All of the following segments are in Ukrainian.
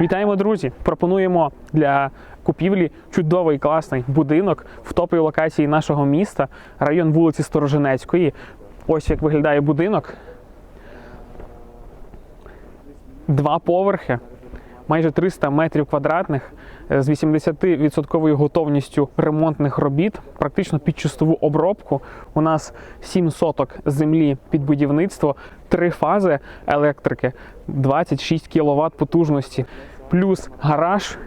Вітаємо, друзі! Пропонуємо для купівлі чудовий класний будинок в топовій локації нашого міста, район вулиці Сторожинецької. Ось як виглядає будинок. Два поверхи, майже 300 метрів квадратних е, з 80% готовністю ремонтних робіт, практично під чистову обробку. У нас 7 соток землі під будівництво, три фази електрики, 26 кВт потужності, плюс гараж,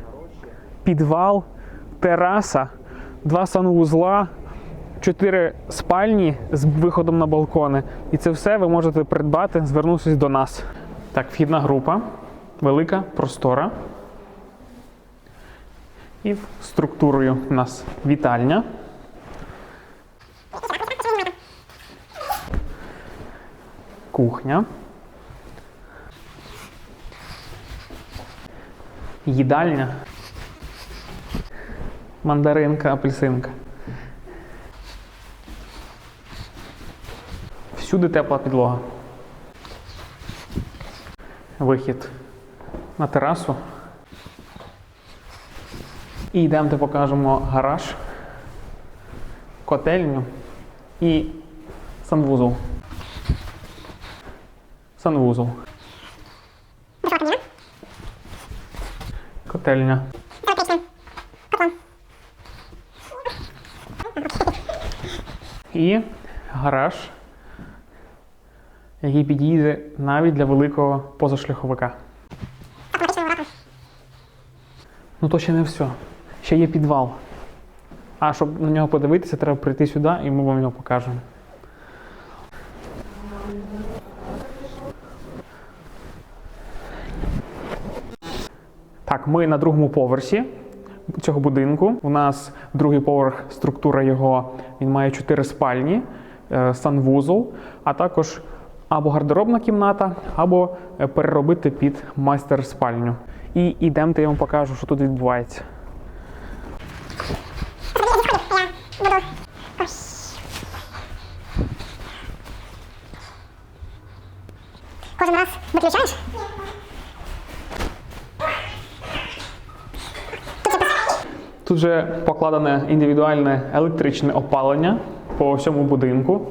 підвал, тераса, два санвузла, чотири спальні з виходом на балкони. І це все ви можете придбати, звернувшись до нас. Так, вхідна група, велика, простора. І структурою у нас вітальня. Кухня. Їдальня. Мандаринка, апельсинка. Всюди тепла підлога. Вихід на терасу. І йдемо, покажемо гараж, котельню і санвузол. Санвузол. Котельня. І гараж, який підійде навіть для великого позашляховика. Ну то ще не все. Ще є підвал. А щоб на нього подивитися, треба прийти сюди і ми вам його покажемо. Так, ми на другому поверсі цього будинку. У нас другий поверх, структура його, він має чотири спальні, е, санвузол, а також або гардеробна кімната, або е, переробити під майстер-спальню. І йдемте, я вам покажу, що тут відбувається. Кожен раз виключаєш? Тут вже покладене індивідуальне електричне опалення по всьому будинку.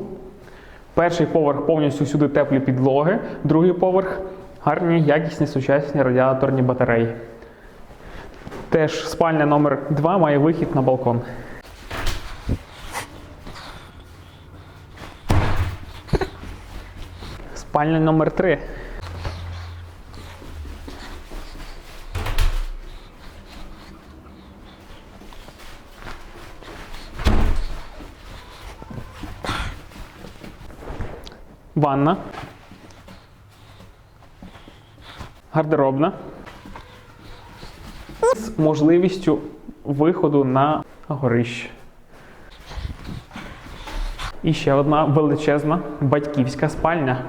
Перший поверх повністю всюди теплі підлоги, другий поверх гарні, якісні сучасні радіаторні батареї. Теж спальня номер 2 має вихід на балкон. Спальня номер 3. Ванна. Гардеробна. З можливістю виходу на горище. І ще одна величезна батьківська спальня.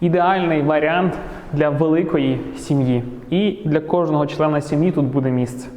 Ідеальний варіант для великої сім'ї. І для кожного члена сім'ї тут буде місце.